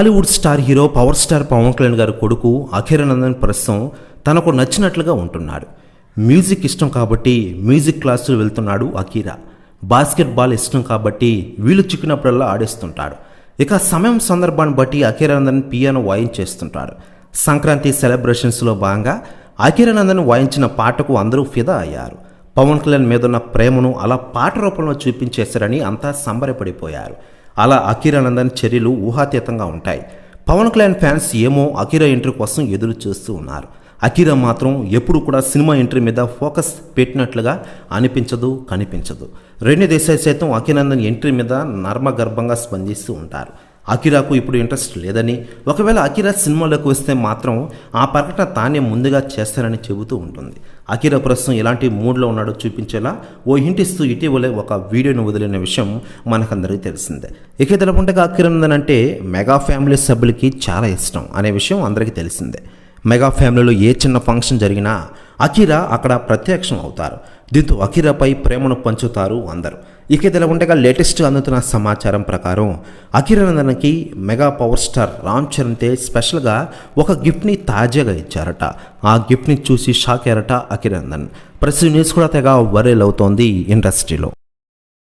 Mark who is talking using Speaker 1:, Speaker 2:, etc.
Speaker 1: Tollywood star hero power star Pawan Kalyan గారి కొడుకు అఖిరానందన్ ప్రస్తుతం తనకు నచ్చినట్లుగా ఉంటున్నాడు. మ్యూజిక్ ఇష్టం కాబట్టి మ్యూజిక్ క్లాసులు వెళ్తున్నాడు అకీరా బాస్కెట్బాల్ ఇష్టం కాబట్టి వీలు చిక్కినప్పుడల్లా ఆడేస్తుంటాడు. ఇక సమయం సందర్భాన్ని బట్టి అఖిరానందన్ పియానో వాయించేస్తుంటాడు సంక్రాంతి సెలబ్రేషన్స్లో భాగంగా అఖిరానందన్ వాయించిన పాటకు అందరూ ఫిదా అయ్యారు. పవన్ కళ్యాణ్ మీదున్న ప్రేమను అలా పాట రూపంలో చూపించేశారని అంతా సంబరపడిపోయారు. అలా అఖిరానందన్ చర్యలు ఊహాతీతంగా ఉంటాయి. పవన్ కళ్యాణ్ ఫ్యాన్స్ ఏమో అఖిరా ఎంట్రీ కోసం ఎదురు చూస్తూ ఉన్నారు. అఖిరా మాత్రం ఎప్పుడు కూడా సినిమా ఎంట్రీ మీద ఫోకస్ పెట్టినట్లుగా అనిపించదు కనిపించదు. రెండు దేశాలు సైతం అఖిరానందన్ ఎంట్రీ మీద నర్మగర్భంగా స్పందిస్తూ ఉంటారు. అకిరాకు ఇప్పుడు ఇంట్రెస్ట్ లేదని. ఒకవేళ అకిరా సినిమాలోకి వస్తే మాత్రం ఆ ప్రకటన తానే ముందుగా చేస్తానని చెబుతూ ఉంటుంది. అకిరా ప్రస్తుతం ఎలాంటి మూడ్లో ఉన్నాడో చూపించేలా ఓ హింటిస్తూ ఇటీవలే ఒక వీడియోను వదిలిన విషయం మనకందరికీ తెలిసిందే. ఇక తెలపుంటగా అకిరందన్ అంటే మెగా ఫ్యామిలీ సభ్యులకి చాలా ఇష్టం అనే విషయం అందరికీ తెలిసిందే. మెగా ఫ్యామిలీలో ఏ చిన్న ఫంక్షన్ జరిగినా అకిరా అక్కడ ప్రత్యక్షం అవుతారు. దీంతో అకిరాపై ప్రేమను పంచుతారు అందరూ. ఇక ఇదిలా ఉండగా లేటెస్ట్ అందుతున్న సమాచారం ప్రకారం అకిరానందన్కి mega power star Ram Charan Tej స్పెషల్గా ఒక గిఫ్ట్ని తాజాగా ఇచ్చారట. ఆ గిఫ్ట్ని చూసి షాక్ అయ్యారట అకిరానందన్ ప్రస్తుతం న్యూస్ కూడా తెగ వైరల్ అవుతోంది ఇండస్ట్రీలో.